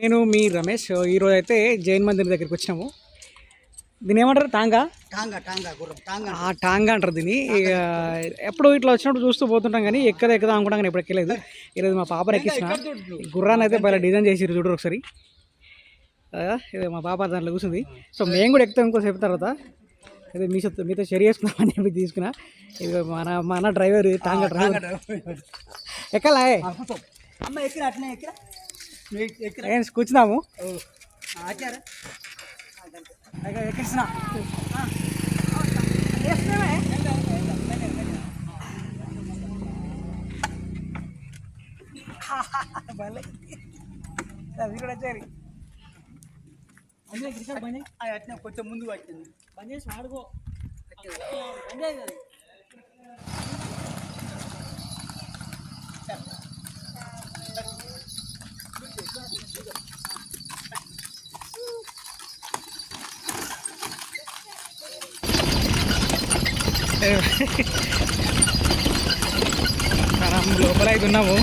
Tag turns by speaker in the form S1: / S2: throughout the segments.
S1: నేను మీ రమేష్ ఈరోజు అయితే జైన్ మందిర్ దగ్గరికి వచ్చినాము. దీని ఏమంటారు టాంగా?
S2: టాంగా టాంగా గుర్రం టాంగా.
S1: ఆ టాంగా అంటారు దీన్ని. ఇక ఎప్పుడు ఇట్లా వచ్చినప్పుడు చూస్తూ పోతుంటాం కానీ ఎక్కడ ఎక్కదా అనుకుంటాం కానీ ఎప్పుడు ఎక్కలేదు ఈరోజు మా పాపను ఎక్కించిన. గుర్రాన్ని అయితే బాగా డిజైన్ చేసిరు చూడరు ఒకసారి. ఇది మా పాప దాంట్లో కూర్చుంది. సో మేము కూడా ఎక్కుతాం ఇంకోసేపు తర్వాత. ఇది మీతో మీతో షేర్ చేసుకుందామని చెప్పి తీసుకున్నా. ఇది మన మన డ్రైవర్ టాంగా డ్రైవర్. ఎక్కలా?
S2: అమ్మ ఎక్కడ ఎక్కడ
S1: ఏం కూర్చున్నాము. ఎక్కిస్తున్నా. అది కూడా వచ్చారు
S2: అట్నే కొంచెం ముందు పట్టింది.
S1: బంద్ చేసి ఆడుకో మనం లోపల అయితే ఉన్నాము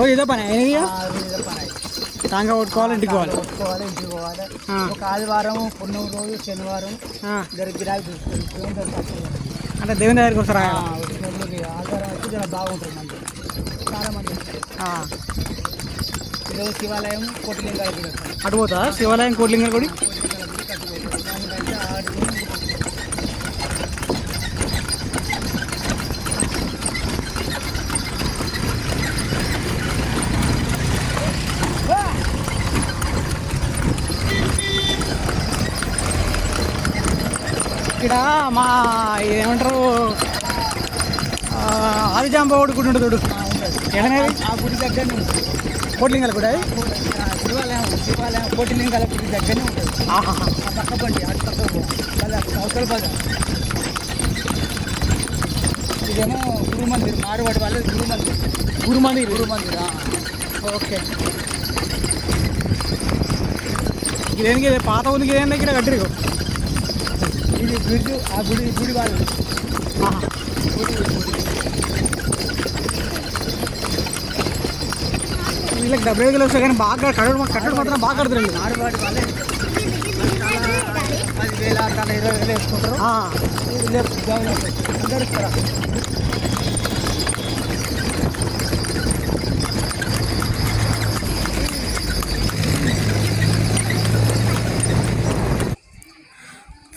S1: రోజు ఇదే పని అయినది టాంగా కొట్టుకోవాలి ఇంటికి పోవాలి.
S2: కొట్టుకోవాలి ఇంటికి పోవాలి. ఒక ఆదివారం పున్నమ రోజు శనివారం గిరాకీ చూసుకోవాలి.
S1: అంటే దేవుని దగ్గరికి వస్తారా?
S2: ఆ, వచ్చినప్పుడు ఆదివారం వచ్చి జర బాగుంటుంది మంది చాలా మంది ఈరోజు శివాలయం కోటిలింగాల
S1: అటు పోతా శివాలయం కోట్లింగల్ గుడి ఇక్కడ మా ఏమంటారు ఆదిజాంబవుడి గుడి ఉంటుంది
S2: ఆ గుడి దగ్గరనే ఉంటుంది.
S1: కోట్లింగల్ గుడి?
S2: శివాలయం శివాలయం కోటిలింగాల గుడి దగ్గరనే ఉంటుంది. పక్క బండి అటు పక్క. మళ్ళీ అవతల ఇదేమో గురు మందిర్ మారువాడి వాళ్ళది గురు మందిర్.
S1: గురు మందిర్?
S2: గురు మందిర్.
S1: ఓకే. ఇదేందుకు ఇది? పాత ఉంది ఇదేందుకు ఇక్కడ కట్టిరు
S2: ఇది బ్రిడ్జ్ ఆ గుడి గుడి వాళ్ళు
S1: వీళ్ళకి డెబ్బై ఐదు వస్తాయి కానీ బాగా కట్టడం కట్టడం మాత్రం బాగా కడతారు వీళ్ళు.
S2: మారువాడి వాళ్ళే పది వేల అట్లా ఇరవై వేలు వేసుకుంటారు అందరు ఇస్తారా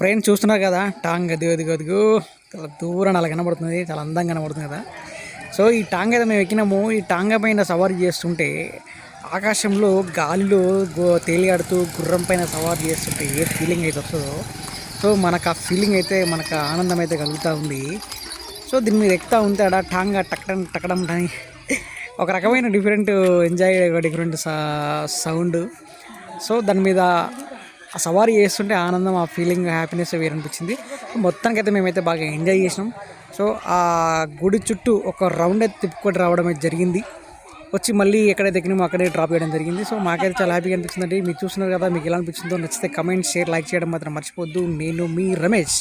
S1: ఫ్రెండ్స్ చూస్తున్నారు కదా టాంగ్ అది అది అదిగో. చాలా దూరం అలా కనబడుతుంది చాలా అందంగా కనబడుతుంది కదా. సో ఈ టాంగ్ అయితే మేము ఎక్కినాము. ఈ టాంగ పైన సవారీ చేస్తుంటే ఆకాశంలో గాలిలో గో తేలియాడుతూ గుర్రం పైన సవారీ చేస్తుంటే ఏ ఫీలింగ్ అయితే వస్తుందో. సో మనకు ఆ ఫీలింగ్ అయితే మనకు ఆనందం అయితే కలుగుతూ ఉంది. సో దీని మీద ఎక్కుతా ఉంటే ఆడ టాంగ్ టక్కడం టక్కడం అని ఒక రకమైన different enjoy different sound so దాని మీద ఆ సవారీ చేస్తుంటే ఆనందం ఆ ఫీలింగ్ హ్యాపీనెస్ వేరనిపించింది మొత్తానికైతే మేమైతే బాగా ఎంజాయ్ చేసినాం. సో ఆ గుడి చుట్టూ ఒక రౌండ్ అయితే తిప్పుకొని రావడం అయితే జరిగింది. వచ్చి మళ్ళీ ఎక్కడైతే ఎక్కినామో అక్కడే డ్రాప్ చేయడం జరిగింది. సో మాకైతే చాలా హ్యాపీగా అనిపించిందండి. మీరు చూస్తున్నారు కదా మీకు ఎలా అనిపించిందో నచ్చితే కమెంట్ షేర్ లైక్ చేయడం మాత్రం మర్చిపోద్దు నేను మీ రమేష్.